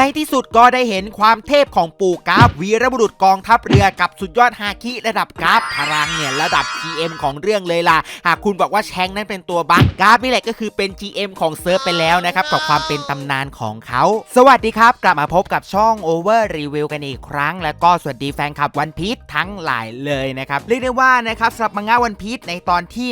ในที่สุดก็ได้เห็นความเทพของปู่กราฟวีรบุรุษกองทัพเรือกับสุดยอดฮาคิระดับกราฟพลังเนี่ยระดับ GM ของเรื่องเลยล่ะ หากคุณบอกว่าแชงนั้นเป็นตัวบั๊กกราฟนี่แหละก็คือเป็น GM ของเซิร์ฟไปแล้วนะครับกับความเป็นตำนานของเขา สวัสดีครับ กลับมาพบกับช่อง Over Review กันอีกครั้ง แล้วก็สวัสดีแฟนคลับวันพี e ทั้งหลายเลยนะครับเรียกได้ว่านะครับสำหรับมังงะวันพี e ในตอนที่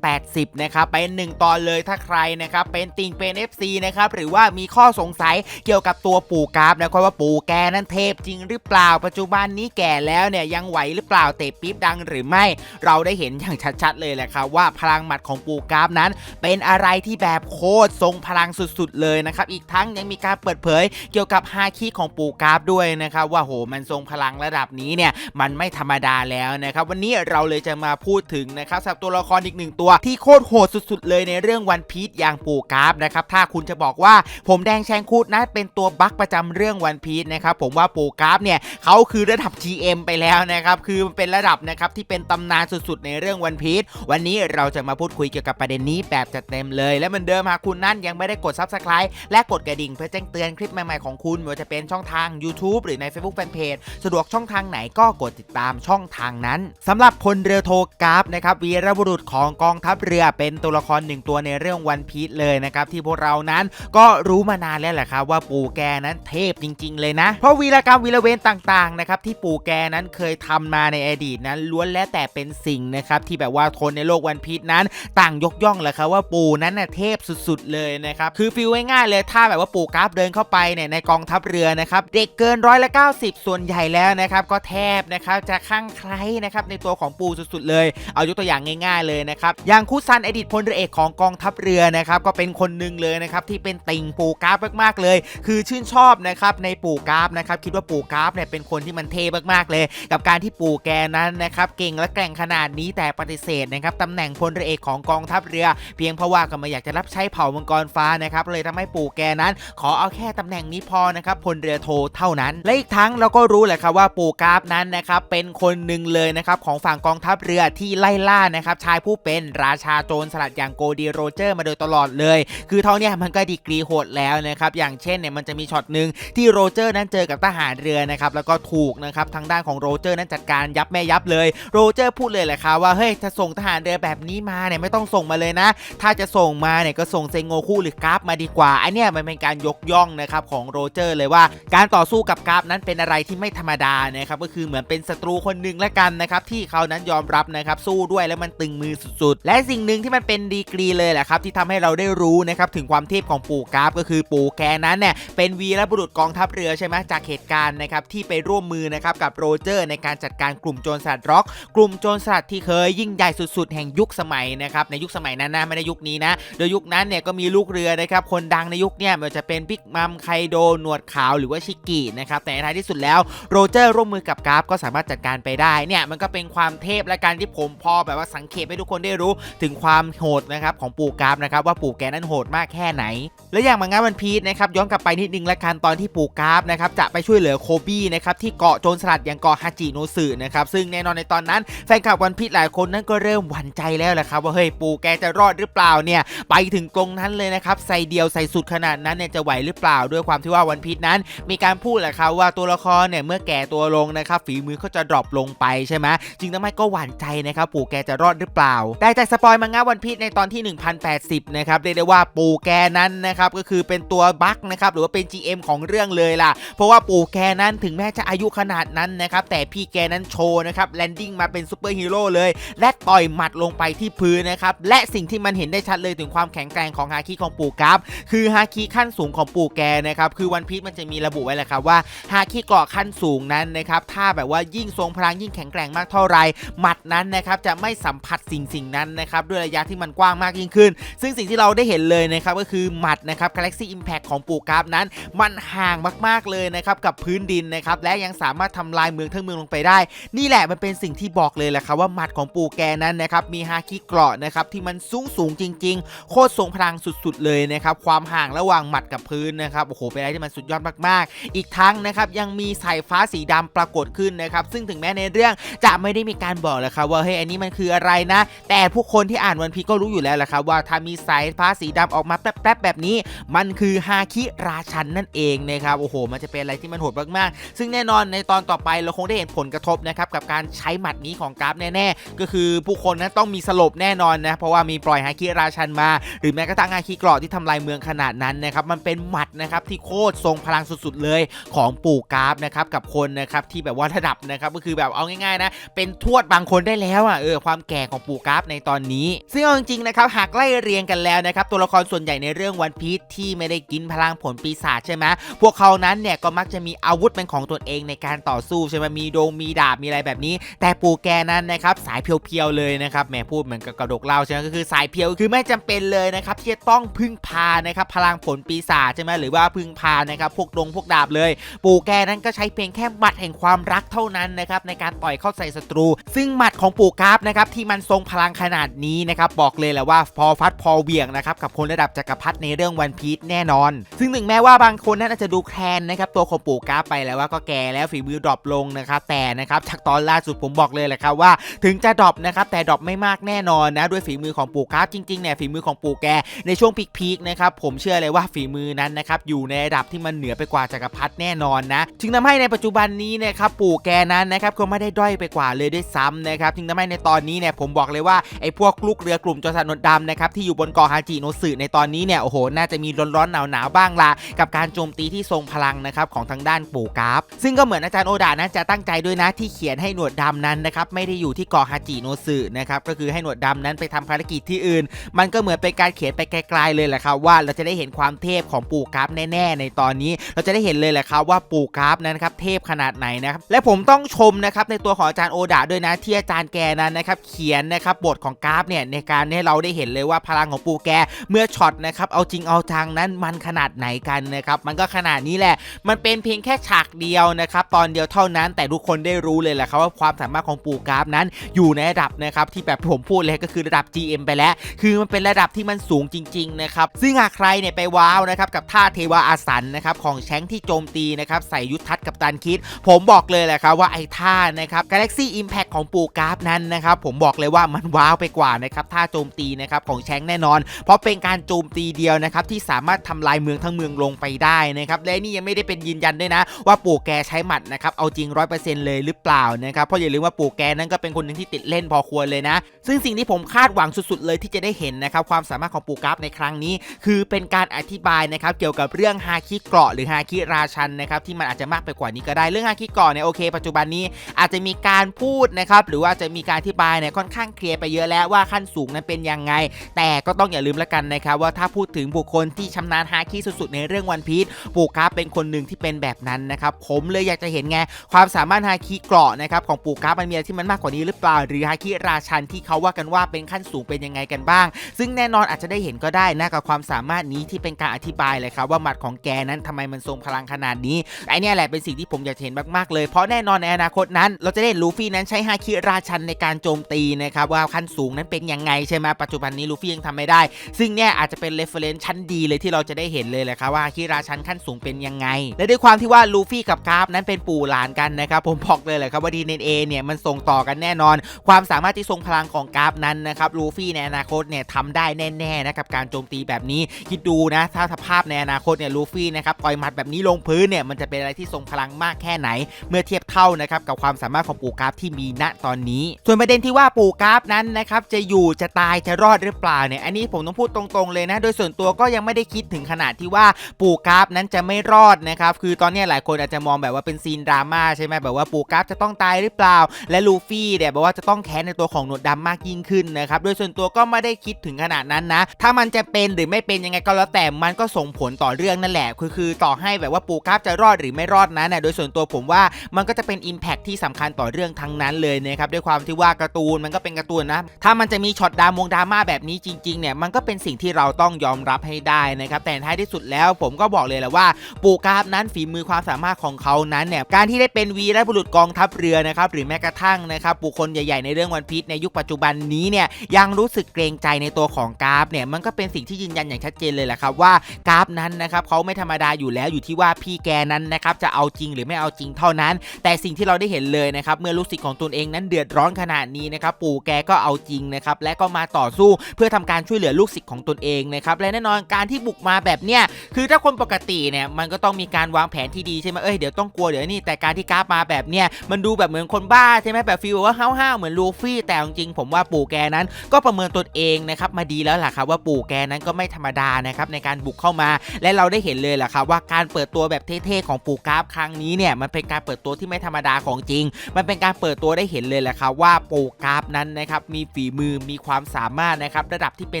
1080นะครับเป็นหนึ่งตอนเลยถ้าใครนะครับเป็นติงเป็น FC นะครับหรือว่ามีข้อสงสัยเกี่ยวกับตัวปู่กราฟนะครับว่าปู่แกนั้นเทพจริงหรือเปล่า ปัจจุบันนี้แก่แล้วเนี่ยยังไหวหรือเปล่าเตะปี๊บดังหรือไม่ เราได้เห็นอย่างชัดๆเลยแหละครับว่าพลังหมัดของปู่กราฟนั้น เป็นอะไรที่แบบโคตรทรงพลังสุดๆเลยนะครับอีกทั้งยังมีการเปิดเผยเกี่ยวกับฮาคิของปู่กราฟด้วยนะครับว่าโหมันทรงพลังระดับนี้เนี่ยมันไม่ธรรมดาแล้วนะครับวันนี้เราเลยจะมาพูดถึงนะครับสำหรับตัวละครอีกหนึ่งตัวที่โคตรโหดสุดๆ เลยในเรื่องวันพีชอย่างปู่กราฟนะครับถ้าคุณจะบอกว่าผมแดงแชงคูดนะเป็นตัวบักประจำเรื่องวันพีชนะครับผมว่าปูกราฟเนี่ยเขาคือระดับ GM ไปแล้วนะครับคือมันเป็นระดับนะครับที่เป็นตำนานสุดๆ ในเรื่องวันพีชวันนี้เราจะมาพูดคุยเกี่ยวกับประเด็นนี้แบบจัดเต็มเลย และเหมือนเดิมหากคุณนั่นยังไม่ได้กด Subscribe และกดกระดิ่งเพื่อแจ้งเตือนคลิปใหม่ๆของคุณไม่ว่าจะเป็นช่องทาง YouTube หรือใน Facebook Fanpage สะดวกช่องทางไหนก็กดติดตามช่องทางนั้นสำหรับพลเรือโทกราฟนะครับวีรบุรุษของกองทัพเรือเป็นตัวละครหนึ่งตัวในเรื่องวันพีชเลยนะครับที่พวกเรานั้นก็รู้มานานแล้วแหละครับว่าปูแกนั้นเทพจริง ๆ เลยนะ เพราะวีรกรรมวีรเวรต่างๆนะครับที่ปู่แกนั้นเคยทำมาในอดีตนั้นล้วนแล้วแต่เป็นสิ่งนะครับที่แบบว่าคนในโลกวันพีชนั้น ต่างยกย่องแหละครับว่าปู่นั้นน่ะเทพสุดๆเลยนะครับคือฟิลง่ายๆเลยถ้าแบบว่าปู่กราฟเดินเข้าไปเนี่ยในกองทัพเรือนะครับเด็กเกินร้อยละ90 ส่วนใหญ่แล้วนะครับก็แทบนะครับจะข้างใครนะครับในตัวของปู่สุดๆเลย เอายกตัวอย่างง่ายๆเลยนะครับอย่างคุซันอดีตพลเรือเอกของกองทัพเรือนะครับก็เป็นคนหนึ่งเลยนะครับที่เป็นติ่งปู่กราฟมากๆเลย คือชื่อนชอบนะครับในปู่กราฟนะครับคิดว่าปู่กราฟเนี่ยเป็นคนที่มันเท่มากๆเลย กับการที่ปู่แกนั้นนะครับเก่งและแกร่งขนาดนี้แต่ปฏิเสธนะครับตำแหน่งพลเรือเอกของกองทัพเรือ เพียงเพราะว่าก็ไม่อยากจะรับใช้เผ่ามังกรฟ้านะครับเลยทำให้ปู่แกนั้น ขอเอาแค่ตำแหน่งนี้พอนะครับพลเรือโทเท่านั้น และอีกทั้งเราก็รู้แหละครับว่าปู่กราฟนั้นนะครับเป็นคนหนึ่งเลยนะครับของฝั่งกองทัพเรือที่ไล่ล่านะครับชายผู้เป็นราชาโจรสลัดอย่างโกดีโรเจอร์ มาโดยตลอดเลย คือเท่านี้มันก็ดีกรีโหดแล้วนะครับอย่างเช่นเนี่ยมันจะมีช็อตหนึ่งที่โรเจอร์นั้นเจอกับทหารเรือนะครับแล้วก็ถูกนะครับทางด้านของโรเจอร์นั้นจัดการยับแม่ยับเลย โรเจอร์พูดเลยแหละครับว่าเฮ้ยถ้าส่งทหารเรือแบบนี้มาเนี่ยไม่ต้องส่งมาเลยนะ ถ้าจะส่งมาเนี่ยก็ส่งเซงโงคุหรือกราฟมาดีกว่าอันเนี้ยมันเป็นการยกย่องนะครับของโรเจอร์เลยว่า การต่อสู้กับกราฟนั้นเป็นอะไรที่ไม่ธรรมดานะครับก็คือเหมือนเป็นศัตรูคนหนึ่งละกันนะครับที่เขานั้นยอมรับนะครับสู้ด้วยแล้วมันตึงมือสุดๆ และสิ่งหนึ่งที่มันเป็นดีกรีเลยแหละครับที่ทำให้เราได้รู้นะครับถึงความเทพของปู่กราฟก็คือปู่แกนั้นเนี่ยเป็นวีรบุรุษกองทัพเรือใช่ไหมจากเหตุการณ์นะครับที่ไปร่วมมือนะครับกับโรเจอร์ในการจัดการกลุ่มโจรสลัดร็อก กลุ่มโจรสลัดที่เคยยิ่งใหญ่สุด ๆ แห่งยุคสมัยนะครับในยุคสมัยนั้นนะไม่ได้ยุคนี้นะโดยยุคนั้นเนี่ยก็มีลูกเรือนะครับคนดังในยุคเนี่ยมันจะเป็นบิ๊กมัมไคโดหนวดขาวหรือว่าชิกินะครับแต่ในท้ายที่สุดแล้วโรเจอร์ร่วมมือกับกราฟก็สามารถจัดการไปได้เนี่ยมันก็เป็นความเทพและการที่ผมพอแบบว่าสังเกตให้ทุกคนได้รู้ถึงความโหดนะครับของปู่กราฟนะครับว่าปู่แกนั้นโหดมากแค่ไหน และอย่างมังงะวันพีชนะครับย้อนกลับไปนิดนึงละกันตอนที่ปู่กราฟนะครับจะไปช่วยเหลือโคบี้นะครับที่เกาะโจรสลัดอย่างเกาะฮาจิโนสึนะครับซึ่งแน่นอนในตอนนั้นแฟนคลับวันพีชหลายคนนั้นก็เริ่มหวั่นใจแล้วแหละครับว่าเฮ้ยปู่แกจะรอดหรือเปล่าเนี่ยไปถึงตรงนั้นเลยนะครับใส่เดียวใส่สุดขนาดนั้นเนี่ยจะไหวหรือเปล่า ด้วยความที่ว่าวันพีชนั้น มีการพูดแหละครับว่าตัวละครเนี่ยเมื่อแก่ตัวลงนะครับฝีมือก็จะดรอปลงไปใช่ไหมจึงทำให้ก็หวั่นใจนะครับปู่แกจะรอดหรือเปล่าแต่จากสปอยมังงะวันพีชในตอนที่ 1080นะครับเรียกได้ว่าปู่แกนั้นนะครับก็คือเป็นตัวบั๊กนะครับหรือว่าเป็น GM ของเรื่องเลยล่ะ เพราะว่าปู่แกนั้นถึงแม้จะอายุขนาดนั้นนะครับ แต่พี่แกนั้นโชว์นะครับแลนดิ้งมาเป็นซูเปอร์ฮีโร่เลย และต่อยหมัดลงไปที่พื้นนะครับ และสิ่งที่มันเห็นได้ชัดเลยถึงความแข็งแกร่งของฮาคิของปู่กราฟคือฮาคิขั้นสูงของปู่แกนะครับ คือวันพีชมันจะมีระบุไว้แหละครับว่าฮาคิเกาะขั้นสูงนั้นนะครับ ถ้าแบบว่ายิ่งทรงพลังยิ่งแข็งแกร่งมากเท่าไรหมัดนั้นนะครับจะไม่สัมผัสสิ่งสิ่งนั้นนะครับด้วยระยะที่มันกว้างมากยิ่งขึ้น ซึ่งสิ่งที่เราได้เห็นเลยนะครับก็คือหมัดนะครับ Galaxy Impact ของปู่กราฟนั้นมันห่างมากๆเลยนะครับกับพื้นดินนะครับและยังสามารถทำลายเมืองทั้งเมืองลงไปได้ นี่แหละมันเป็นสิ่งที่บอกเลยแหละครับว่าหมัดของปู่แกนั้นนะครับมีฮาคิเกราะนะครับที่มันสูงสูงจริง ๆ โคตรทรงพลังสุดๆเลยนะครับความห่างระหว่างหมัดกับพื้นนะครับโอ้โหเป็นอะไรที่มันสุดยอดมากๆ อีกทั้งนะครับยังมีสายฟ้าสีดำปรากฏขึ้นนะครับซึ่งถึงแม้ในเรื่องจะไม่ได้มีการบอกเลยครับว่าเฮ้ยอันนี้มันคืออะไรนะ แต่ผู้คนที่อ่านวันพีก็รู้อยู่แล้วแหละครับว่าถ้ามีสายฟ้าสีดำออกมาแป๊บๆแบบนี้ มันคือฮาคิราชันนั่นเองนะครับโอ้โห มันจะเป็นอะไรที่มันโหดมากๆ ซึ่งแน่นอนในตอนต่อไปเราคงได้เห็นผลกระทบนะครับกับการใช้หมัดนี้ของกราฟแน่ๆ ก็คือผู้คนนั้นต้องมีสลบแน่นอนนะเพราะว่ามีปล่อยฮาคิราชันมา หรือแม้กระทั่งฮาคิเกราะที่ทำลายเมืองขนาดนั้นนะครับมันเป็นหมัดนะครับที่โคตรทรงพลังสุดๆเลยของปู่กราฟนะครับกับคนนะครับที่แบบว่าระดับนะครับก็คือแบบเอาง่ายๆนะเป็นทวดบางคนได้แล้วอะเออความแก่ของปู่กราฟในตอนนี้ ซึ่งเอาจริงๆนะครับหากไล่เรียงกันแล้วนะครับตัวละครส่วนใหญ่ในเรื่องวันพีชที่ไม่ได้กินพลังผลปีศาจใช่ไหมพวกเขานั้นเนี่ยก็มักจะมีอาวุธเป็นของตนเองในการต่อสู้ใช่ไหมมีโดงมีดาบมีอะไรแบบนี้ แต่ปู่แกนั้นนะครับสายเพียวๆเลยนะครับแหมพูดเหมือนกับกระดกเล่าใช่ไหมก็คือสายเพียวคือไม่จำเป็นเลยนะครับที่จะต้องพึ่งพานะครับพลังผลปีศาจใช่ไหมหรือว่าพึ่งพานะครับพวกดงพวกดาบเลย ปู่แกนั้นก็ใช้เพียงแค่หมัดแห่งความรักเท่านั้นนะครับในการต่อยเข้าใส่ศัตรู ซึ่งหมัดของปู่กราฟนะครับที่มันทรงพลังขนาดนี้นะครับบอกเลยแหละว่าพอฟัดพอเวี่ยงนะครับกับคนระดับจักรพรรดิในเรื่องวันพีชแน่นอน ซึ่งถึงแม้ว่าบางคนนั้นอาจจะดูแคลนนะครับตัวของปู่กาไปแล้วว่าก็แก่แล้วฝีมือดรอปลงนะครับแต่นะครับจากตอนล่าสุดผมบอกเลยแหละครับว่า ถึงจะดรอปนะครับแต่ดรอปไม่มากแน่นอนนะด้วยฝีมือของปู่กาจริงๆเนี่ยฝีมือของปู่แกในช่วงพีคๆนะครับผมเชื่อเลยว่าฝีมือนั้นนะครับอยู่ในระดับที่มันเหนือไปกว่าจักรพรรดิแน่นอนนะจึงทำให้ในปัจจุบันนี้นะครับปู่แกนั้นนะครับก็ไม่ได้ด้อยไปกว่าเลยด้วยซ้ำนะครับจึงทำให้ในตอนนี้เนี่ยผมบอกเลยว่าไอ้พวกลูกเรือกลุ่มจรสลัดหนดดำนะครับที่อยู่บนเกาะฮาจิโนสึในตอนนี้เนี่ยโอ้โหน่าจะมีร้อนๆหนาวๆบ้างละกับการโจมตีที่ทรงพลังนะครับของทางด้านปู่กราฟ ซึ่งก็เหมือนอาจารย์โอดานั้นจะตั้งใจด้วยนะที่เขียนให้หนวดดำนั้นนะครับไม่ได้อยู่ที่เกาะฮาจิโนสึนะครับก็คือให้หนวดดำนั้นไปทำภารกิจที่อื่น มันก็เหมือนเป็นการเขียนไปไกลๆเลยแหละครับว่าเราจะได้เห็นความเทพของปู่กราฟแน่ ๆ ในตอนนี้ เราจะได้เห็นเลยแหละครับว่าปู่กราฟนั้นครับเทพขนาดไหนนะครับและผมต้องชมนะครับในตัวของอาจารย์โอดาด้วยนะที่อาจารย์แกนั้นนะครับเขียนนะครับบทของกราฟเนี่ยในการให้เราได้เห็นเลยว่าพลังของปู่แกเมื่อช็อตนะครับเอาจริงเอาจังนั้นมันขนาดไหนกันนะครับมันก็ขนาดนี้แหละ มันเป็นเพียงแค่ฉากเดียวนะครับตอนเดียวเท่านั้นแต่ทุกคนได้รู้เลยแหละครับว่าความสามารถของปู่กราฟนั้นอยู่ในระดับนะครับที่แบบผมพูดเลยก็คือระดับ GM ไปแล้ว คือมันเป็นระดับที่มันสูงจริงๆนะครับซึ่งหากใครเนี่ยไปว้าวนะครับกับท่าเทวาอาสันนะครับของแชงที่โจมตีนะครับใส่ยุทธทัศน์กับตันคิด ผมบอกเลยแหละครับว่าไอ้ท่านะครับ Galaxy Impact ของปูกราฟนั้นนะครับผมบอกเลยว่ามันว้าวไปกว่านะครับท่าโจมตีนะครับของแชงแน่นอน เพราะเป็นการโจมตีเดียวนะครับที่สามารถทำลายเมืองทั้งเมืองลงไปได้นะครับและนี่ยังไม่ได้เป็นยืนยันด้วยนะ ว่าปู่แกใช้หมัดนะครับเอาจริง100%เปอร์เซ็นต์เลยหรือเปล่านะครับเพราะอย่าลืมว่าปู่แกนั้นก็เป็นคนหนึ่งที่ติดเล่นพอควรเลยนะ ซึ่งสิ่งที่ผมคาดหวังสุดๆ เลยที่จะได้เห็นนะครับความสามารถของปู่กราฟในครั้งนี้ คือเป็นการอธิบายนะครับเกี่ยวกับเรื่องฮาคิเกราะหรือฮาคิราชันนะครับที่มันอาจจะมากไปกว่านี้ก็ได้เรื่องฮาคิเกราะเนี่ยโอเค ปัจจุบันนี้อาจจะมีการพูดนะครับหรือว่าจะมีการอธิบายเนี่ยค่อนข้างเคลียร์ไปเยอะแล้วว่าขั้นสูงนั้นเป็นยังไง แต่ก็ต้องอย่าลืมแล้วกันนะครับว่าถ้าพูดถึงบุคคลที่ชำนาญฮาคิสุดๆในเรื่องวันพีชปู่กราฟเป็นคนหนึ่งที่เป็นแบบนั้นนะครับผมเลยอยากจะเห็นไงความสามารถฮาคิเกราะนะครับของปู่กราฟมันมีอะไรที่มันมากกว่านี้หรือเปล่า หรือฮาคิราชันที่เขาว่ากันว่าเป็นขั้นสูงเป็นยังไงกันบ้าง ซึ่งแน่นอนอาจจะได้เห็นก็ได้นะกับความสามารถนี้ที่เป็นการอธิบายเลยครับว่าหมัดของแกนั้นทำไมมันทรงพลังขนาดนี้ไอเนี่ยแหละเป็นสิ่งที่ผมอยากเห็นมากๆเลยเพราะแน่นอนในอนาคตนั้น เราจะได้ลูฟี่นั้นใช้ฮาคิราชันในการโจมตีนะครับว่าขั้นสูงนั้นเป็นยังไงใช่ไหมปัจจุบันนี้ลูฟี่ยังทำไม่ได้ ซึ่งเนี่ยอาจจะเป็นเรฟเฟรนซ์ชั้นดีเลยที่เราจะได้เห็นเลยแหละครับว่าฮาคิราชั้นขั้นสูงเป็นยังไง และด้วยความที่ว่าลูฟี่กับกราฟนั้นเป็นปู่หลานกันนะครับผมบอกเลยแหละครับว่าดีเอเนี่ยมันส่งต่อกันแน่นอน ความสามารถที่ทรงพลังของกราฟนั้นนะครับลูฟี่ในอนาคตเนี่ยทำได้แน่ๆนะกับการโจมตีแบบนี้คิดดูนะถ้าสภาพในอนาคตเนี่ยลูฟี่นะครับต่อยหมัดแบบนี้ลงพื้นเนี่ยมันจะเป็นอะไรที่ทรงพลังมากแค่ไหน เมื่อเทียบเท่านะครับกับความสามารถของปู่กราฟที่มีณตอนนี้ ส่วนประเด็นที่ว่าปู่กราฟนั้นนะครับจะอยู่จะตายจะรอดหรือเปล่าเนี่ยอันนี้ผมต้องพูดตรงๆเลยนะ โดยส่วนตัวก็ยังไม่ได้คิดถึงขนาดที่ว่าปู่กราฟนั้นจะไม่รอดนะครับคือตอนนี้หลายคนอาจจะมองแบบว่าเป็นซีนดราม่าใช่ไหมแบบว่าปู่กราฟจะต้องตายหรือเปล่า และลูฟี่เนี่ยบอกว่าจะต้องแค้นในตัวของหนวดดำมากยิ่งขึ้นนะครับโดยส่วนตัวก็ไม่ได้คิดถึงขนาดนั้นนะ ถ้ามันจะเป็นหรือไม่เป็นยังไงก็แล้วแต่มันก็ส่งผลต่อเรื่องนั่นแหละ คือคือต่อให้แบบว่าปูกราฟจะรอดหรือไม่รอดนั้นนะโดยส่วนตัวผมว่ามันก็จะเป็น Impact ที่สำคัญต่อเรื่องทั้งนั้นเลยนะครับด้วยความที่ว่าการ์ตูนมันก็เป็นการ์ตูนนะถ้ามันจะมีช็อตดามงดราม่าแบบนี้จริงๆเนี่ยมันก็เป็นสิ่งที่เราต้องยอมรับให้ได้นะครับแต่ท้ายที่สุดแล้วผมก็บอกเลยแหละว่าปู่กราฟนั้นฝีมือความสามารถของเขานั้นเนี่ยการที่ได้เป็นวีรบุรุษกองทัพเรือนะครับหรือแม้กระทั่งนะครับบุคคลใหญ่ๆในเรื่องวันพีชในยุคปัจจุบันนี้เนี่ยยังรู้สึกเกรงใจในตัวของกราฟเนี่ยมันก็เป็นสิ่งที่ยืนยันอย่างชัดเจนเลยแหละครับว่ากราฟนั้นนะครับเขาไม่ธรรมดาอยู่แล้วอยู่ที่ว่าพี่แกนั้นนะครับจะเอาจริงหรือไม่เอาจริงเท่านั้น แต่สิ่งที่เราได้เห็นเลยนะครับเมื่อลูกศิษย์ของตนเองนั้นเดือดร้อนขนาดนี้นะครับปู่แกก็เอาจริงนะครับและก็มาต่อสู้เพื่อทำการช่วยเหลือลูกศิษย์ของตนเองนะครับและแน่นอนการที่บุกมาแบบเนี้ยคือถ้าคนปกติเนี่ยมันก็ต้องมีการวางแผนที่ดีใช่ไหมเอ้ยเดี๋ยวต้องกลัวเดี๋ยวนี่แต่การที่กราฟมาแบบเนี้ยมันดูแบบเหมือนคนบ้าใช่ไหมแบบฟีลว่าห้าวๆเหมือนลูฟี่แต่จริงผมว่าปู่แกนั้น ก็ประเมินตนเองนะครับมาดีแล้วล่ะครับว่าปู่แกนั้นก็ไม่ธรรมดานะครับในการบุกเข้ามา และเราได้เห็นเลยแหละครับว่าการเปิดตัวแบบเท่ๆของปู่กราฟครั้งนี้เนี่ยมันเป็นการเปิดตัวที่ไม่ธรรมดาของจริง มันเป็นการเปิดตัวได้เห็นเลยแหละครับว่าปู่กราฟนั้นนะครับมีฝีมือมีความสามารถนะครับระดับที่เป็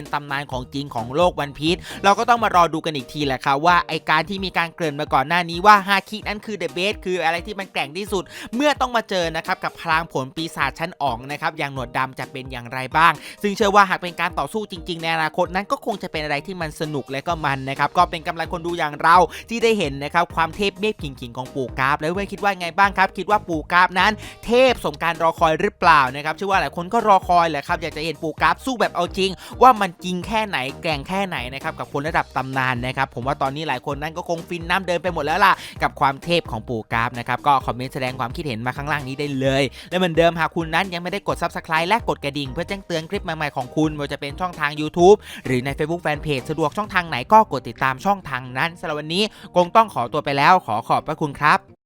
นตำนานของจริงของโลกวันพีชเราก็ต้องมารอดูกันอีกทีแหละครับว่าไอการที่มีการเกริ่นมาก่อนหน้านี้ว่าฮาคินั้นคือเดอะเบสคืออะไรที่มันแกร่งที่สุด เมื่อต้องมาเจอนะครับกับพลังผลปีศาจชั้นอ่องนะครับอย่างหนวดดำจะเป็นอย่างไรบ้าง ซึ่งเชื่อว่าหากเป็นการต่อสู้จริง ๆ ในอนาคตนั้นก็คงจะเป็นอะไรที่มันสนุกและก็มันนะครับก็เป็นกำลังคนดูอย่างเราที่ได้เห็นนะครับความเทพเมฆขิงๆของปู่กราฟแล้วเว้ยคิดว่าไงบ้างครับ คิดว่าปู่กราฟนั้น เทพสมการรอคอยหรือเปล่านะครับเชื่อว่าหลายคนก็รอคอยแหละครับอยากจะเห็นปู่กราฟสู้แบบเอาจริง ว่ามันจริงแค่ไหนแกร่งแค่ไหนนะครับกับคนระดับตำนานนะครับผมว่าตอนนี้หลายคนนั้นก็คงฟินน้ำเดินไปหมดแล้วล่ะ กับความเทพของปู่กราฟนะครับก็คอมเมนต์แสดงความคิดเห็นมาข้างล่างนี้ได้เลย และเหมือนเดิมหากคุณนั้นยังไม่ได้กด subscribe และกดกระดิ่ง เพื่อแจ้งเตือนคลิปใหม่ๆของคุณไม่ว่าจะเป็นช่องทาง YouTube หรือใน Facebook Fanpage สะดวกช่องทางไหนก็กดติดตามช่องทางนั้นสำหรับวันนี้คงต้องขอตัวไปแล้วขอขอบพระคุณครับ